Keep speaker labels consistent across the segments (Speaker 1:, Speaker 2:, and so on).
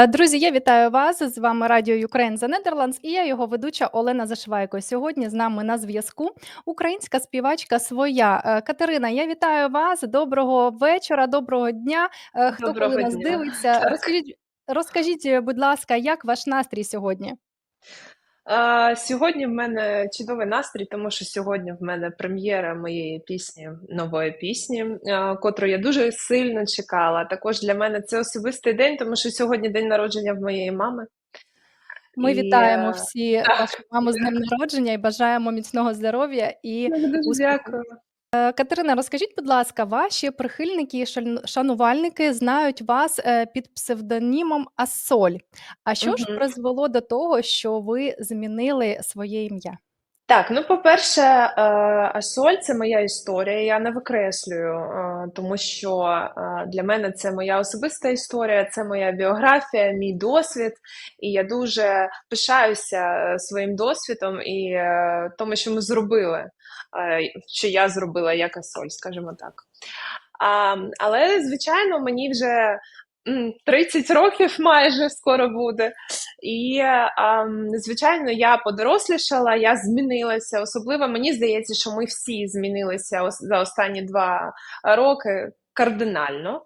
Speaker 1: Е, Друзі, я вітаю вас. З вами Радіо Ukraine за Нідерландс і я його ведуча Олена Зашвайко. Сьогодні з нами на зв'язку українська співачка своя. Е, Катерина, я вітаю вас. Доброго вечора, доброго дня. Хто Хто коли
Speaker 2: Доброго
Speaker 1: нас
Speaker 2: дня.
Speaker 1: дивиться,
Speaker 2: Так.
Speaker 1: розкажіть, розкажіть, е, будь ласка, як ваш настрій сьогодні?
Speaker 2: А, сьогодні в мене чудовий настрій, тому що сьогодні в мене прем'єра моєї пісні, нової пісні, а, котру я дуже сильно чекала. Також для мене це особистий день, тому що сьогодні день народження в моєї мами.
Speaker 1: Ми
Speaker 2: І
Speaker 1: вітаємо
Speaker 2: е,
Speaker 1: всі
Speaker 2: так,
Speaker 1: вашу маму з днем народження і бажаємо міцного здоров'я і
Speaker 2: дуже
Speaker 1: успіху.
Speaker 2: дякую.
Speaker 1: Е, Катерина, розкажіть, будь ласка, ваші прихильники і шан- шанувальники знають вас е, під псевдонімом Ассоль. А що ж
Speaker 2: Мгм.
Speaker 1: призвело до того, що ви змінили своє ім'я?
Speaker 2: Так, ну по-перше, е, Асоль це моя історія. Я не викреслюю, е, тому що е, для мене це моя особиста історія, це моя біографія, мій досвід. І я дуже пишаюся е, своїм досвідом і е, тому, що ми зробили, що я зробила як Асоль, скажімо так. А, але, звичайно, мені вже 30 років майже скоро буде. І, ам, звичайно, я подорослішала, я змінилася. Особливо мені здається, що ми всі змінилися за останні два роки кардинально.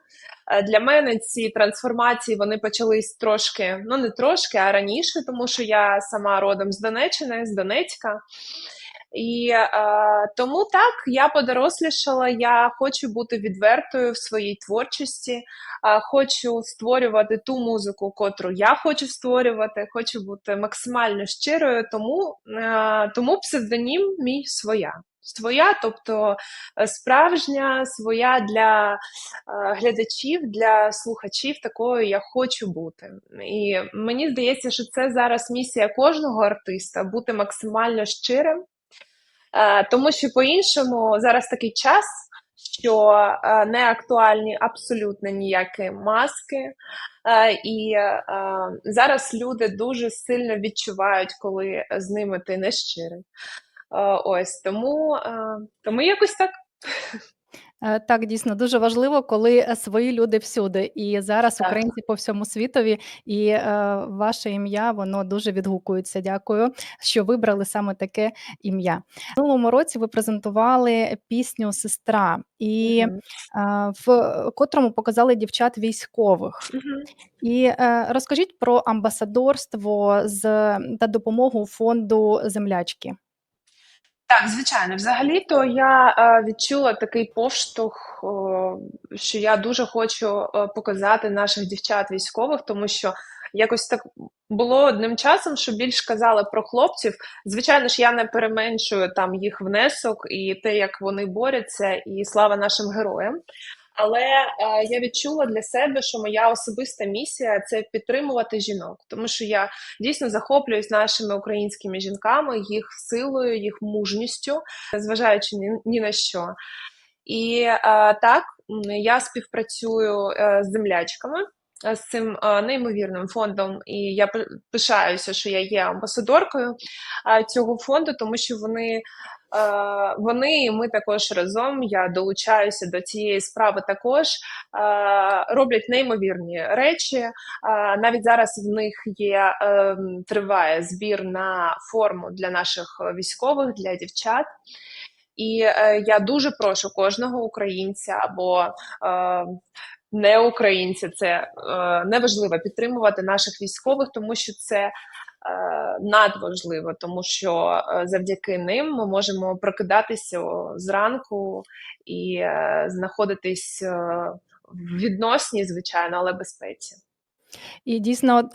Speaker 2: Е, Для мене ці трансформації вони почались трошки, ну не трошки, а раніше, тому що я сама родом з Донеччини, з Донецька. І е, тому так я подорослішала. Я хочу бути відвертою в своїй творчості, е, хочу створювати ту музику, котру я хочу створювати, хочу бути максимально щирою. Тому, е, тому псевдонім мій своя. Своя, тобто е, справжня, своя для е, глядачів, для слухачів, такою я хочу бути. І мені здається, що це зараз місія кожного артиста бути максимально щирим. Е, Тому що по-іншому зараз такий час, що е, не актуальні абсолютно ніякі маски. Е, І зараз люди дуже сильно відчувають, коли з ними ти не щирий. Ось тому, тому якось так.
Speaker 1: Е, Так, дійсно дуже важливо, коли е, свої люди всюди. І зараз
Speaker 2: Так.
Speaker 1: українці по всьому світові, і е, ваше ім'я воно дуже відгукується. Дякую, що вибрали саме таке ім'я. В минулому році ви презентували пісню Сестра, і е, в котрому показали дівчат військових.
Speaker 2: Мгм.
Speaker 1: І е, розкажіть про амбасадорство з та допомогу фонду землячки.
Speaker 2: Так, звичайно, взагалі-то я е, відчула такий поштовх, що я дуже хочу е, показати наших дівчат військових, тому що якось так було одним часом, що більш казали про хлопців. Звичайно ж, я не переменшую там їх внесок і те, як вони борються, і слава нашим героям. Але е, я відчула для себе, що моя особиста місія це підтримувати жінок, тому що я дійсно захоплююсь нашими українськими жінками, їх силою, їх мужністю, незважаючи ні, ні на що. І е, так я співпрацюю е, з землячками. е, З цим е, неймовірним фондом, і я пи- пишаюся, що я є амбасадоркою е, цього фонду, тому що вони, вони і ми також разом. Я долучаюся до цієї справи також е, роблять неймовірні речі. Е, Навіть зараз в них є е, триває збір на форму для наших військових, для дівчат. І е, я дуже прошу кожного українця або е, не українця, це е, неважливо підтримувати наших військових, тому що це е, надважливо, тому що е, завдяки ним ми можемо прокидатися зранку і е, знаходитись е, в відносній, звичайно, але безпеці.
Speaker 1: І дійсно,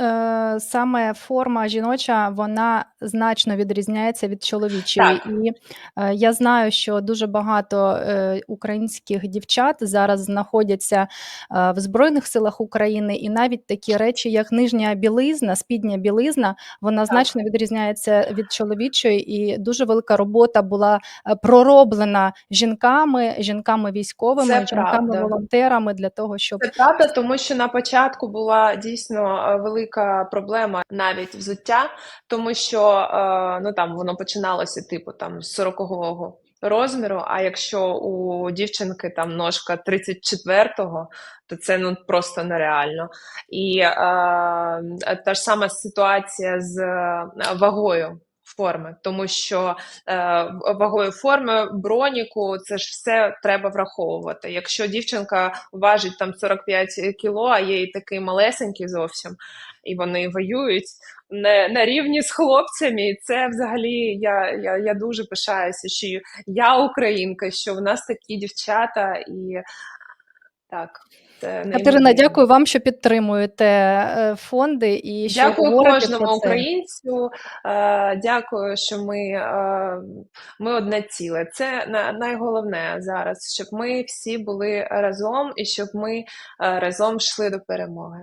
Speaker 1: саме форма жіноча, вона значно відрізняється від чоловічої.
Speaker 2: Так,
Speaker 1: І е, я знаю, що дуже багато е, українських дівчат зараз знаходяться е, в Збройних силах України, і навіть такі речі, як нижня білизна, спідня білизна, вона
Speaker 2: так,
Speaker 1: значно відрізняється від чоловічої, і дуже велика робота була пророблена жінками, жінками військовими, жінками-волонтерами для того, щоб
Speaker 2: Це правда, тому що на початку була дійсно е, велика проблема навіть взуття, тому що е, ну там воно починалося типу там з 40-го розміру. А якщо у дівчинки там ножка 34-го, то це ну просто нереально. І е, та ж сама ситуація з е, вагою форми, тому що е, вагою форми, броніку, це ж все треба враховувати. Якщо дівчинка важить там 45 кіло, а є і такий малесенький зовсім, і вони воюють не на рівні з хлопцями. Це взагалі я, я, я дуже пишаюся, що я українка, що в нас такі дівчата і так. Це
Speaker 1: Катерина, дякую вам, що підтримуєте е, фонди і що
Speaker 2: Дякую кожному
Speaker 1: про це.
Speaker 2: українцю. Е, Дякую, що ми, е, ми одне ціле. Це на- найголовне зараз, щоб ми всі були разом і щоб ми е, разом йшли до перемоги.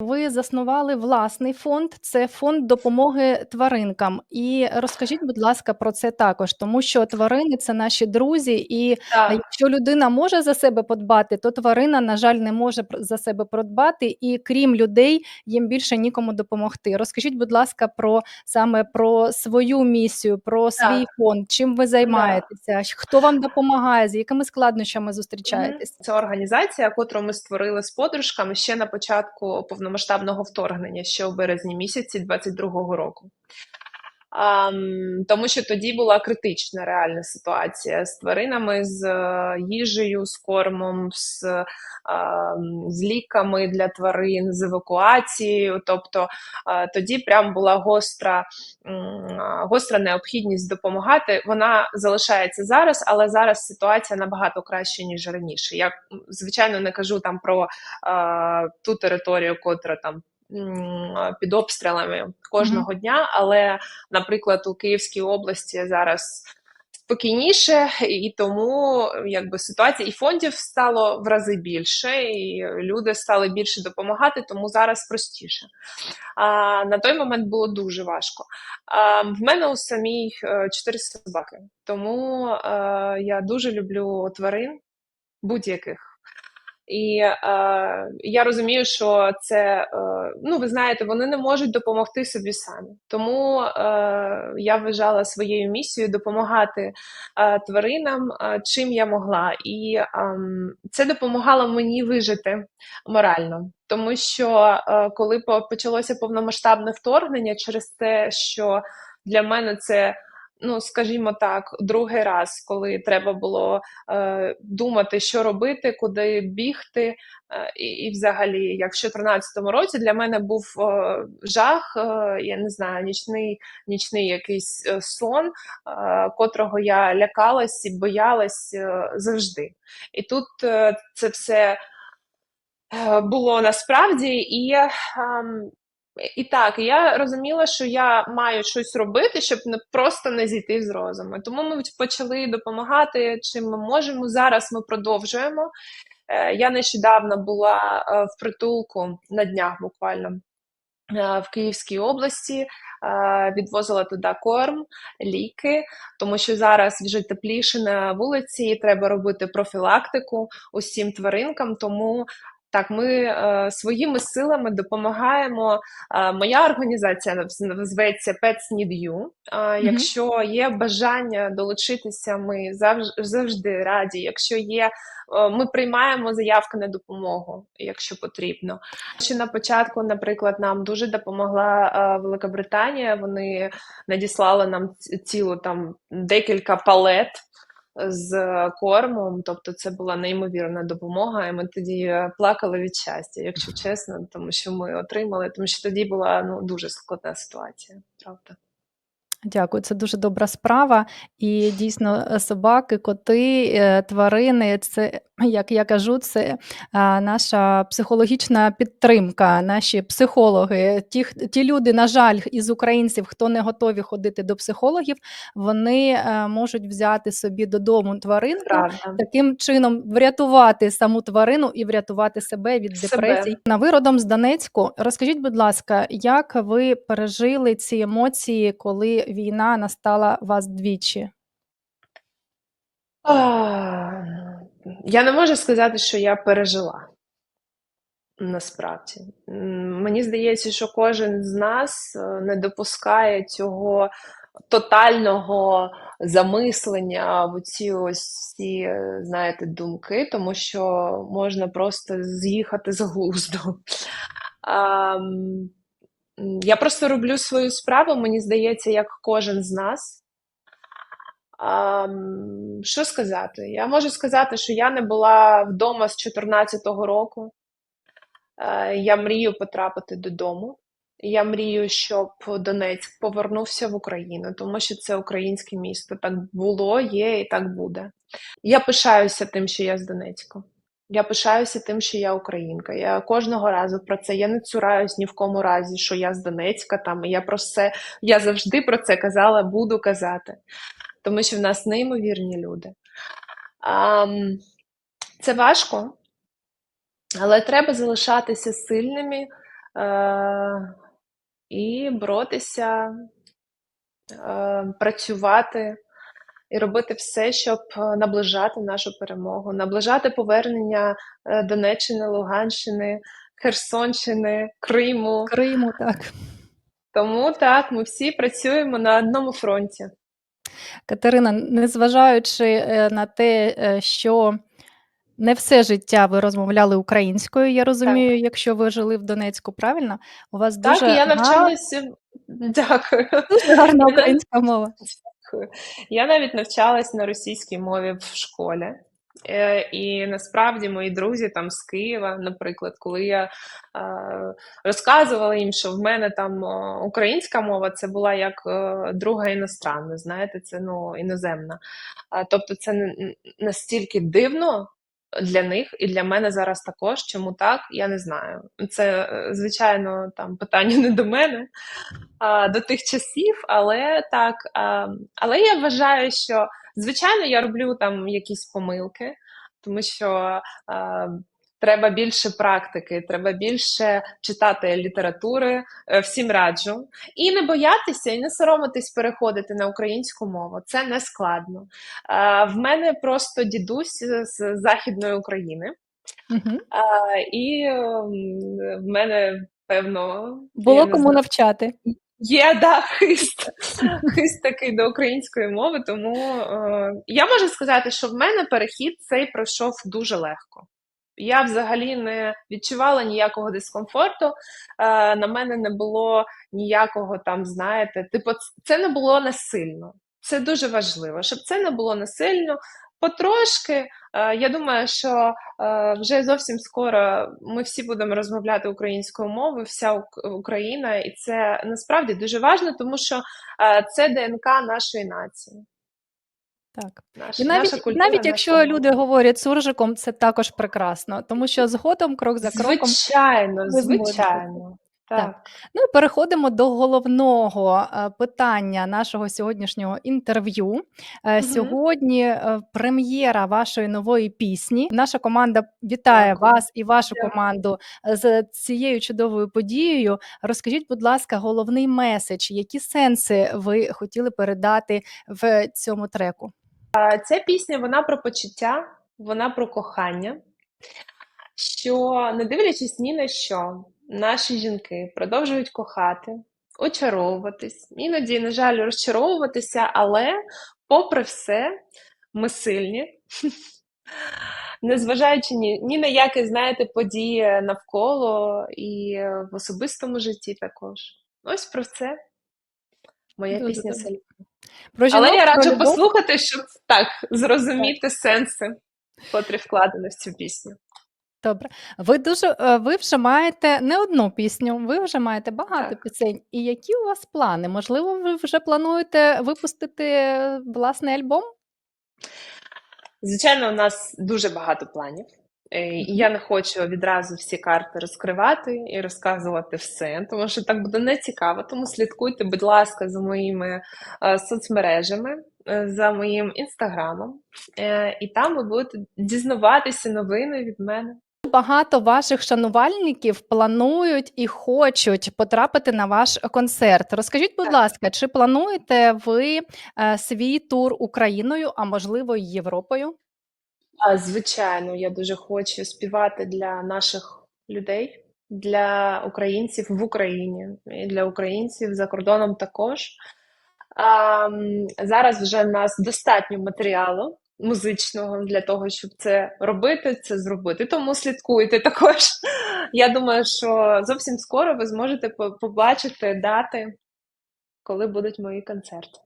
Speaker 1: Ви заснували власний фонд, це фонд допомоги тваринкам. І розкажіть, будь ласка, про це також, тому що тварини це наші друзі, і
Speaker 2: Так.
Speaker 1: якщо людина може за себе подбати, то тварина, на жаль, не може за себе подбати, і крім людей, їм більше нікому допомогти. Розкажіть, будь ласка, про саме про свою місію, про свій фонд, чим ви займаєтеся, хто вам допомагає, з якими складнощами зустрічаєтесь?
Speaker 2: Це організація, котру ми створили з подружками ще на початку повномасштабного вторгнення, ще у березні місяці 22-го року. Тому що тоді була критична реальна ситуація з тваринами, з е, їжею, з кормом, з, з ліками для тварин, з евакуацією. Тобто е, тоді прям була гостра, гостра необхідність допомагати. Вона залишається зараз, але зараз ситуація набагато краща, ніж раніше. Я, звичайно, не кажу там про е, ту територію, котра там. М, Під обстрілами кожного дня, але наприклад, у Київській області зараз спокійніше, і тому якби ситуація і фондів стало в рази більше, і люди стали більше допомагати, тому зараз простіше. А на той момент було дуже важко. А, в мене у самій е, чотири собаки, тому е, я дуже люблю тварин будь-яких. І е, я розумію, що це, е, ну ви знаєте, вони не можуть допомогти собі самі. Тому е, я вважала своєю місією допомагати е, тваринам, е, чим я могла. І ем, це допомагало мені вижити морально. Тому що е, коли почалося повномасштабне вторгнення, через те, що для мене це. Ну, скажімо так, другий раз, коли треба було е, думати, що робити, куди бігти. Е, і, і взагалі, як в 2014 році для мене був е, жах, е, я не знаю, нічний, нічний якийсь е, сон, е, котрого я лякалась і боялась е, завжди. І тут е, це все е, було насправді, і, ем, і так, я розуміла, що я маю щось робити, щоб не просто не зійти з розуму. Тому ми почали допомагати, чим ми можемо. Зараз ми продовжуємо. Е, Я нещодавно була е, в притулку на днях буквально е, в Київській області, відвозила туди корм, ліки, тому що зараз вже тепліше на вулиці, і треба робити профілактику усім тваринкам. Тому так, ми е, своїми силами допомагаємо. Е, моя організація наз- називається Pets Need You. Е. Якщо є бажання долучитися, ми завж- завжди раді. Якщо є Е, Ми приймаємо заявки на допомогу, якщо потрібно. Ще на початку, наприклад, нам дуже допомогла е, Велика Вони надіслали нам цілу там декілька палет з кормом. Тобто, це була неймовірна допомога. І ми тоді е, плакали від щастя, якщо чесно, тому що ми отримали, тому що тоді була ну дуже складна ситуація. Правда.
Speaker 1: Дякую, це дуже добра справа. І дійсно, е, собаки, коти, е, тварини це, як я кажу, це наша психологічна підтримка, наші психологи. Ті, ті люди, на жаль, із українців, хто не готові ходити до психологів, вони е, можуть взяти собі додому тваринку,
Speaker 2: Правда.
Speaker 1: таким чином врятувати саму тварину і врятувати себе від
Speaker 2: Себе.
Speaker 1: На ви родом з Донецьку. Розкажіть, будь ласка, як ви пережили ці емоції, коли війна настала вас двічі?
Speaker 2: Я не можу сказати, що я пережила. Насправді. Мені здається, що кожен з нас е, не допускає цього тотального замислення, в ці ось ці, е, знаєте, думки, тому що можна просто з'їхати з глузду. А, я просто роблю свою справу, мені здається, як кожен з нас. А, що сказати? Я можу сказати, що я не була вдома з 14-го року. Е, Я мрію потрапити додому. Я мрію, щоб Донецьк повернувся в Україну, тому що це українське місто. Так було, є і так буде. Я пишаюся тим, що я з Донецька. Я пишаюся тим, що я українка. Я кожного разу про це. Я не цураюсь ні в кому разі, що я з Донецька. Там я про це я завжди про це казала, буду казати, тому що в нас неймовірні люди. А, це важко, але треба залишатися сильними е, і боротися, е, працювати і робити все, щоб е, наближати нашу перемогу, наближати повернення е, Донеччини, Луганщини, Херсонщини, Криму.
Speaker 1: Криму, так.
Speaker 2: Тому так, ми всі працюємо на одному фронті.
Speaker 1: Катерина, незважаючи е, на те, що не все життя ви розмовляли українською, я розумію, якщо ви жили в Донецьку, правильно? У вас
Speaker 2: Так,
Speaker 1: дуже
Speaker 2: я навчалася. Дякую.
Speaker 1: дуже гарна українська мова.
Speaker 2: Дякую. Я навіть навчалась на російській мові в школі. Е, І насправді мої друзі там з Києва, наприклад, коли я е, розказувала їм, що в мене там українська мова, це була як е, друга іностранна, знаєте, це ну іноземна. Тобто це настільки дивно для них і для мене зараз також. Чому так? Я не знаю. Це, звичайно, там питання не до мене, а до тих часів, але так. А, але я вважаю, що звичайно я роблю там якісь помилки, тому що а, треба більше практики, треба більше читати літератури, е, всім раджу. І не боятися, і не соромитись переходити на українську мову. Це не складно. В мене просто дідусь з Західної України, а, і в мене. Певно,
Speaker 1: Було кому
Speaker 2: знаю,
Speaker 1: навчати.
Speaker 2: Є, да, хист. Хист такий до української мови, тому е, я можу сказати, що в мене перехід цей пройшов дуже легко. Я взагалі не відчувала ніякого дискомфорту, е, на мене не було ніякого там, знаєте, типу, це не було насильно. Це дуже важливо, щоб це не було насильно. Потрошки, е, я думаю, що е, вже зовсім скоро ми всі будемо розмовляти українською мовою, вся Україна, і це насправді дуже важливо, тому що е, це ДНК нашої нації.
Speaker 1: Так.
Speaker 2: Наша,
Speaker 1: І навіть,
Speaker 2: наша культура,
Speaker 1: навіть
Speaker 2: наша
Speaker 1: якщо
Speaker 2: мова.
Speaker 1: люди говорять суржиком, це також прекрасно, тому що згодом, крок за кроком,
Speaker 2: Звичайно, звичайно.
Speaker 1: Так.
Speaker 2: Так.
Speaker 1: Ну і переходимо до головного е, питання нашого сьогоднішнього інтерв'ю. Е,
Speaker 2: Мгм.
Speaker 1: Сьогодні е, прем'єра вашої нової пісні. Наша команда вітає
Speaker 2: Дякую.
Speaker 1: вас і вашу
Speaker 2: Дякую.
Speaker 1: команду з цією чудовою подією. Розкажіть, будь ласка, головний меседж, які сенси ви хотіли передати в цьому треку?
Speaker 2: А Ця пісня вона про почуття, вона про кохання. Що, не дивлячись ні на що, наші жінки продовжують кохати, очаровуватись, іноді, на жаль, розчаровуватися, але, попри все, ми сильні. Незважаючи ні, ні на які, знаєте, події навколо і в особистому житті також. Ось про це моя
Speaker 1: Дуже
Speaker 2: пісня.
Speaker 1: Про
Speaker 2: Але я раджу
Speaker 1: любов.
Speaker 2: послухати, щоб так зрозуміти сенси, котрі вкладені в цю пісню.
Speaker 1: Добре. Ви дуже е, ви вже маєте не одну пісню, ви вже маєте багато
Speaker 2: Так.
Speaker 1: пісень. І які у вас плани? Можливо, ви вже плануєте випустити е, власний альбом?
Speaker 2: Звичайно, у нас дуже багато планів. Е, І я не хочу відразу всі карти розкривати і розказувати все, тому що так буде нецікаво. Тому слідкуйте, будь ласка, за моїми е, соцмережами, е, за моїм інстаграмом, Е, і там ви будете дізнаватися новини від мене.
Speaker 1: Багато ваших шанувальників планують і хочуть потрапити на ваш концерт. Розкажіть, будь ласка, чи плануєте ви е, свій тур Україною, а можливо, й Європою?
Speaker 2: Звичайно, я дуже хочу співати для наших людей, для українців в Україні і для українців за кордоном також. Зараз вже в нас достатньо матеріалу музичного для того, щоб це робити, це зробити. Тому слідкуйте також. Я думаю, що зовсім скоро ви зможете побачити дати, коли будуть мої концерти.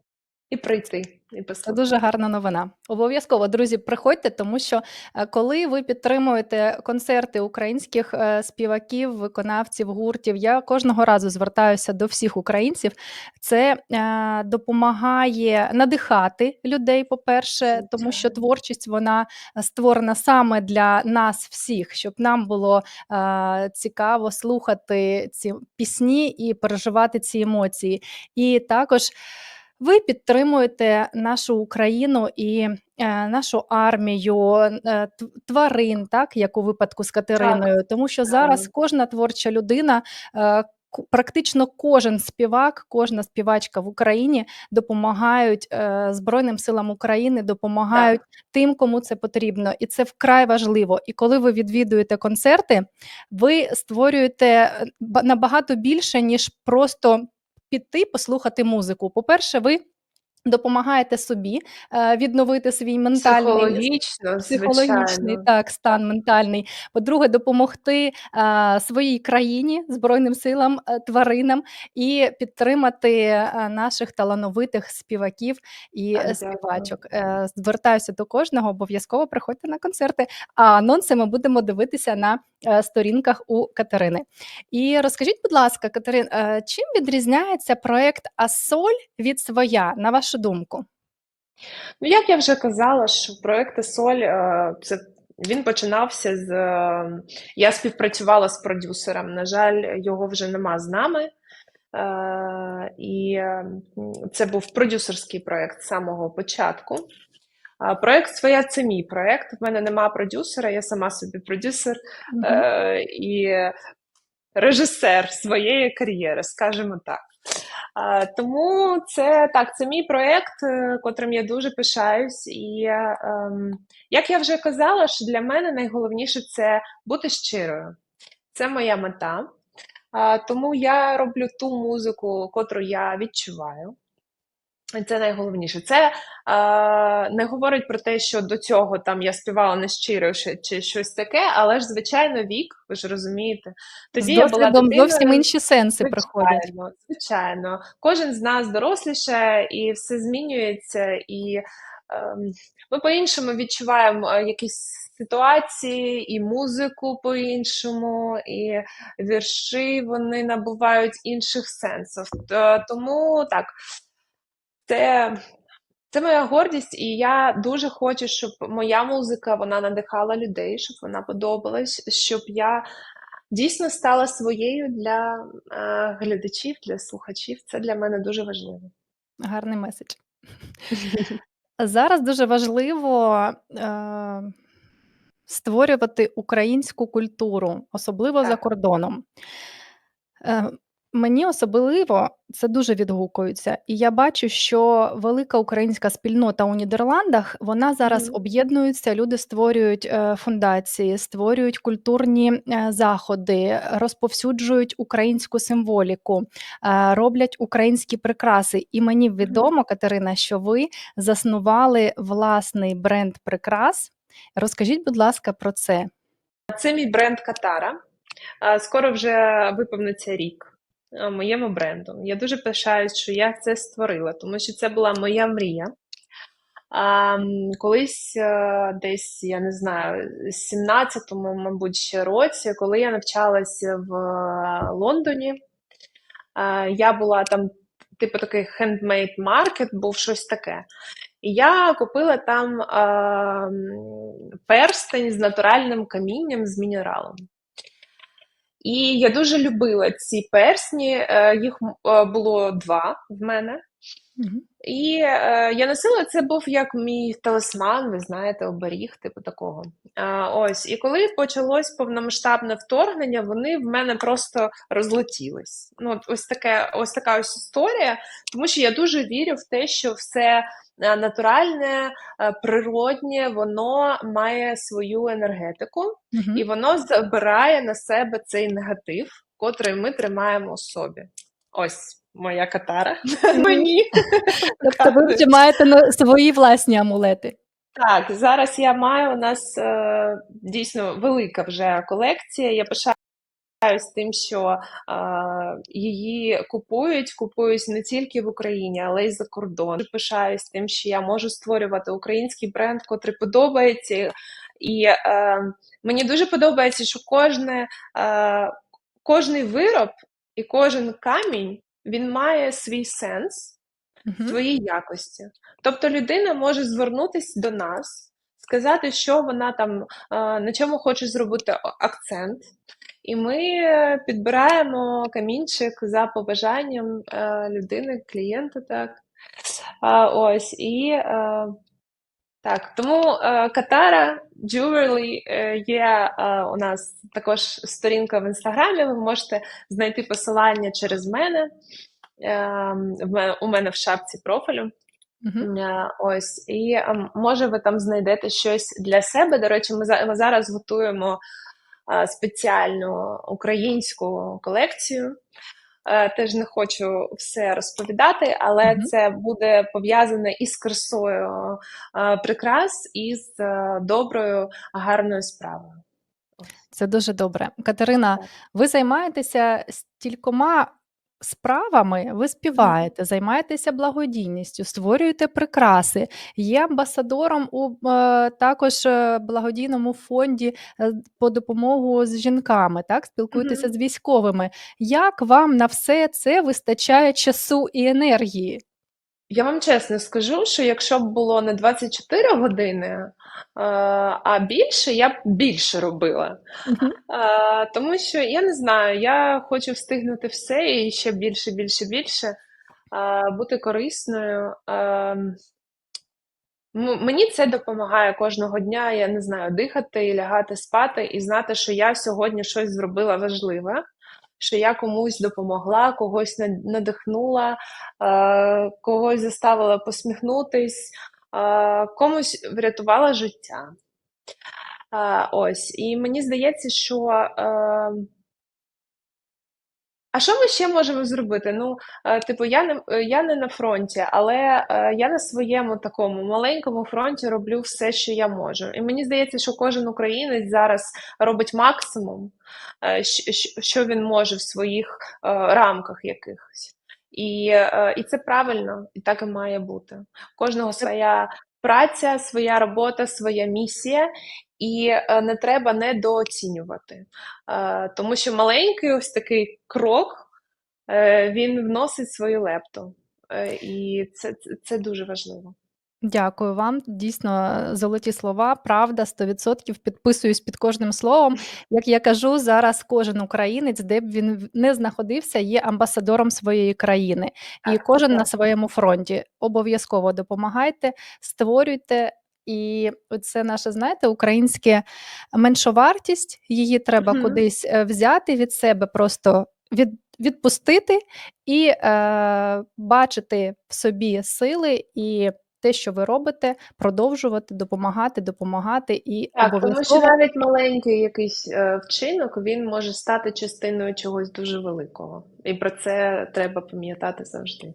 Speaker 2: І прийти, і
Speaker 1: Це дуже гарна новина. Обов'язково, друзі, приходьте, тому що е, коли ви підтримуєте концерти українських е, співаків, виконавців, гуртів, я кожного разу звертаюся до всіх українців. Це е, допомагає надихати людей, по-перше, тому що творчість вона створена саме для нас всіх, щоб нам було е, цікаво слухати ці пісні і переживати ці емоції. І також. Ви підтримуєте нашу Україну і е, нашу армію, е, тварин, так як у випадку з Катериною, тому що зараз кожна творча людина. е, Практично кожен співак, кожна співачка в Україні допомагають е, Збройним силам України, допомагають тим, кому це потрібно, і це вкрай важливо. І коли ви відвідуєте концерти, ви створюєте ба- набагато більше, ніж просто піти послухати музику. По-перше, ви допомагаєте собі е, відновити свій ментальний
Speaker 2: Психологічно,
Speaker 1: психологічний
Speaker 2: звичайно.
Speaker 1: так стан ментальний. По-друге, допомогти е, своїй країні, збройним силам, е, тваринам і підтримати наших талановитих співаків і е, співачок. Звертаюся до кожного, обов'язково приходьте на концерти. А анонси ми будемо дивитися на сторінках у Катерини. І розкажіть, будь ласка, Катерин, е, чим відрізняється проект Асоль від своя, на вашу думку?
Speaker 2: Ну, як я вже казала, що проект Соль е, це він починався з. е, Я співпрацювала з продюсером. На жаль, його вже нема з нами. Е, І е, це був продюсерський проект з самого початку. Проект своя це мій проект. В мене нема продюсера, я сама собі продюсер
Speaker 1: Мгм.
Speaker 2: е, і режисер своєї кар'єри, скажімо так. А, Тому це так, це мій проєкт, е, котрим я дуже пишаюсь. І е, ем, як я вже казала, що для мене найголовніше це бути щирою. Це моя мета. Тому я роблю ту музику, котру я відчуваю. Це найголовніше. Це е, не говорить про те, що до цього там я співала нещиро чи, чи щось таке, але ж, звичайно, вік, ви ж розумієте. Тоді
Speaker 1: З
Speaker 2: я була дитиною.
Speaker 1: зовсім інші сенси приходять.
Speaker 2: Звичайно, звичайно. Кожен з нас доросліше, і все змінюється, і ем, ми по-іншому відчуваємо е, якісь ситуації, і музику по-іншому, і вірші вони набувають інших сенсів. Тому так, це. Це моя гордість, і я дуже хочу, щоб моя музика вона надихала людей, щоб вона подобалась, щоб я дійсно стала своєю для е, глядачів, для слухачів. Це для мене дуже важливо.
Speaker 1: Гарний меседж. Зараз дуже важливо е, створювати українську культуру, особливо за кордоном. Мені особливо це дуже відгукується, і я бачу, що велика українська спільнота у Нідерландах вона зараз
Speaker 2: Мгм.
Speaker 1: об'єднується. Люди створюють е, фундації, створюють культурні е, заходи, розповсюджують українську символіку, е, роблять українські прикраси. І мені відомо, Катерина, що ви заснували власний бренд прикрас. Розкажіть, будь ласка, про це.
Speaker 2: Це мій бренд Катара. Е, Скоро вже виповниться рік моєму бренду. Я дуже пишаюсь, що я це створила, тому що це була моя мрія. А, колись е, десь, я не знаю, 17-му, мабуть, ще році, коли я навчалася в е, Лондоні, е, я була там, типу такий хендмейд маркет, був щось таке. І я купила там е, м, перстень з натуральним камінням з мінералом. І я дуже любила ці персні, е, їх е, було два в мене. І е, я носила це був як мій талисман, ви знаєте, оберіг, типу такого. А, ось, і коли почалось повномасштабне вторгнення, вони в мене просто розлетілись. Ну, от ось таке, ось така ось історія, тому що я дуже вірю в те, що все е, натуральне, е, природнє, воно має свою енергетику,
Speaker 1: Мгм.
Speaker 2: і воно забирає на себе цей негатив, котрий ми тримаємо у собі. Ось моя катара мені.
Speaker 1: Тобто ви вже маєте свої власні амулети.
Speaker 2: Так, зараз я маю у нас е, дійсно велика вже колекція. Я пишаюсь тим, що е, її купують, купують не тільки в Україні, але й за кордон. Пишаюсь тим, що я можу створювати український бренд, котрий подобається. І е, мені дуже подобається, що кожне, е, кожний вироб і кожен камінь він має свій сенс
Speaker 1: угу.
Speaker 2: свої якості. Тобто людина може звернутися до нас, сказати, що вона там на чому хоче зробити акцент, і ми підбираємо камінчик за побажанням е, людини, клієнта, так. Ось і е, так, тому е, Катара Jewelry е, є е, у нас також сторінка в інстаграмі. Ви можете знайти посилання через мене. Ем, у мене в шапці профілю.
Speaker 1: Мгм.
Speaker 2: Е, Ось, і ем, може ви там знайдете щось для себе. До речі, ми, за- ми зараз готуємо е, спеціальну українську колекцію. Е, Теж не хочу все розповідати, але
Speaker 1: Мгм.
Speaker 2: це буде пов'язане із красою е, прикрас і з е, доброю, гарною справою.
Speaker 1: Це дуже добре. Катерина, ви займаєтеся стількома справами, ви співаєте, займаєтеся благодійністю, створюєте прикраси, є амбасадором у е, також е, благодійному фонді е, по допомогу з жінками, так? Спілкуєтеся
Speaker 2: Мгм.
Speaker 1: з військовими. Як вам на все це вистачає часу і енергії?
Speaker 2: Я вам чесно скажу, що якщо б було не 24 години, е, а більше, я б більше робила.
Speaker 1: Мгм.
Speaker 2: Е, Тому що я не знаю, я хочу встигнути все і ще більше, більше, більше, е, бути корисною. Мені це допомагає кожного дня, я не знаю, дихати і лягати спати, і знати, що я сьогодні щось зробила важливе, що я комусь допомогла, когось надихнула, е, когось заставила посміхнутись, е, комусь врятувала життя. Е, Ось, і мені здається, що. А що ми ще можемо зробити? Ну, е, типу, я не, е, я не на фронті, але е, я на своєму такому маленькому фронті роблю все, що я можу. І мені здається, що кожен українець зараз робить максимум, що він може в своїх рамках якихось. І, і це правильно, і так і має бути. У Кожного своя праця, своя робота, своя місія, і е, не треба недооцінювати. Е, Тому що маленький ось такий крок, е, він вносить свою лепту. І це, це, це дуже важливо.
Speaker 1: Дякую вам. Дійсно, золоті слова, правда, 100% підписуюсь під кожним словом. Як я кажу, зараз кожен українець, де б він не знаходився, є амбасадором своєї країни. І кожен на своєму фронті. Обов'язково допомагайте, створюйте. І це наша, знаєте, українське меншовартість. Її треба
Speaker 2: Мгм.
Speaker 1: кудись е, взяти від себе, просто від, відпустити і е, бачити в собі сили і те, що ви робите, продовжувати допомагати, допомагати і
Speaker 2: Так, тому що навіть маленький якийсь е, вчинок він може стати частиною чогось дуже великого. І про це треба пам'ятати завжди.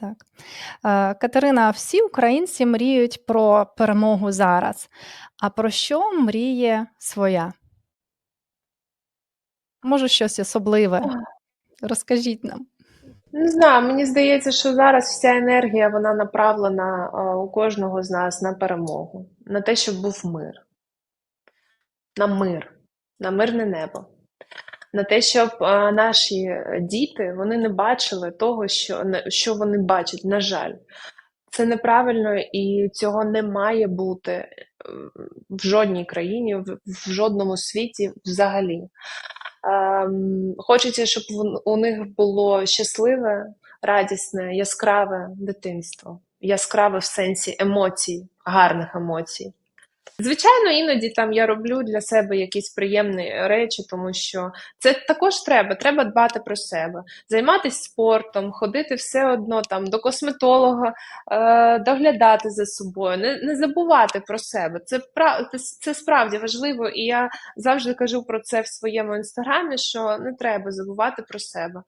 Speaker 1: Так. Е, Катерина, всі українці мріють про перемогу зараз. А про що мріє своя? Може, щось особливе? Розкажіть нам.
Speaker 2: Не знаю, мені здається, що зараз вся енергія вона направлена е, у кожного з нас на перемогу, на те, щоб був мир, на мир, на мирне небо, на те, щоб е, наші діти вони не бачили того, що, що вони бачать. На жаль, це неправильно і цього не має бути е, в жодній країні, в, в жодному світі взагалі. Ем, хочеться, щоб у них було щасливе, радісне, яскраве дитинство. Яскраве в сенсі емоцій, гарних емоцій. Звичайно, іноді там я роблю для себе якісь приємні речі, тому що це також треба. Треба дбати про себе, займатися спортом, ходити все одно там до косметолога, е, доглядати за собою, не, не забувати про себе. Це це, справді важливо, і я завжди кажу про це в своєму інстаграмі, що не треба забувати про себе,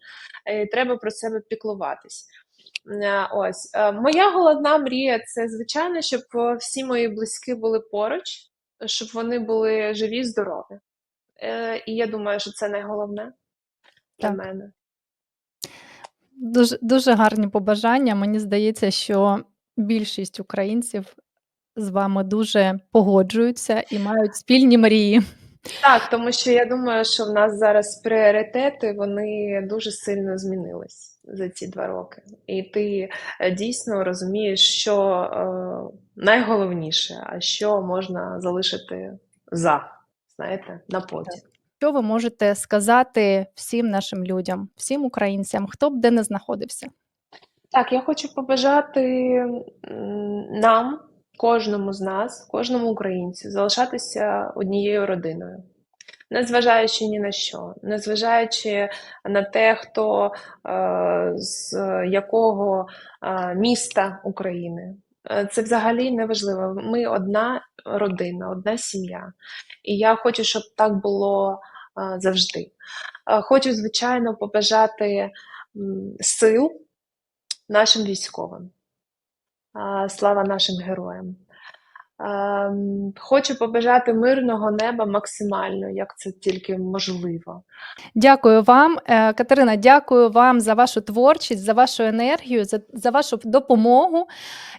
Speaker 2: е, треба про себе піклуватись. Е, Ось Е, моя головна мрія це звичайно, щоб е, всі мої близькі були поруч, щоб вони були живі, здорові. І я думаю, що це найголовне для
Speaker 1: Так.
Speaker 2: мене.
Speaker 1: Дуже, дуже гарні побажання. Мені здається, що більшість українців з вами дуже погоджуються і мають спільні мрії.
Speaker 2: Так, тому що я думаю, що в нас зараз пріоритети вони дуже сильно змінились за ці два роки. І ти е, дійсно розумієш, що е, найголовніше, а що можна залишити за, знаєте, на потім.
Speaker 1: Що ви можете сказати всім нашим людям, всім українцям, хто б де не знаходився?
Speaker 2: Так, я хочу побажати нам, кожному з нас, кожному українцю, залишатися однією родиною, незважаючи ні на що, незважаючи на те, хто е, з якого е, міста України. Е, Це взагалі не важливо. Ми одна родина, одна сім'я. І я хочу, щоб так було завжди. Хочу, звичайно, побажати сил нашим військовим. Слава нашим героям. Ем, Хочу побажати мирного неба максимально, як це тільки можливо.
Speaker 1: Дякую вам, Е, Катерина. Дякую вам за вашу творчість, за вашу енергію, за, за вашу допомогу.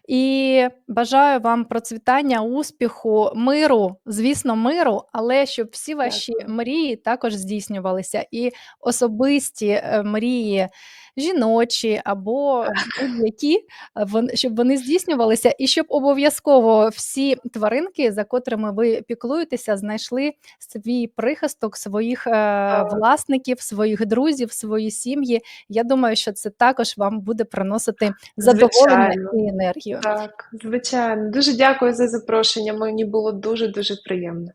Speaker 1: І бажаю вам процвітання, успіху, миру, звісно, миру, але щоб всі ваші
Speaker 2: Дякую.
Speaker 1: мрії також здійснювалися, і особисті е, мрії. Жіночі або е, щоб вони здійснювалися, і щоб обов'язково всі тваринки, за котрими ви піклуєтеся, знайшли свій прихисток, своїх е, власників, своїх друзів, свої сім'ї. Я думаю, що це також вам буде приносити задоволення і енергію.
Speaker 2: Так, звичайно. Дуже дякую за запрошення. Мені було дуже дуже приємно.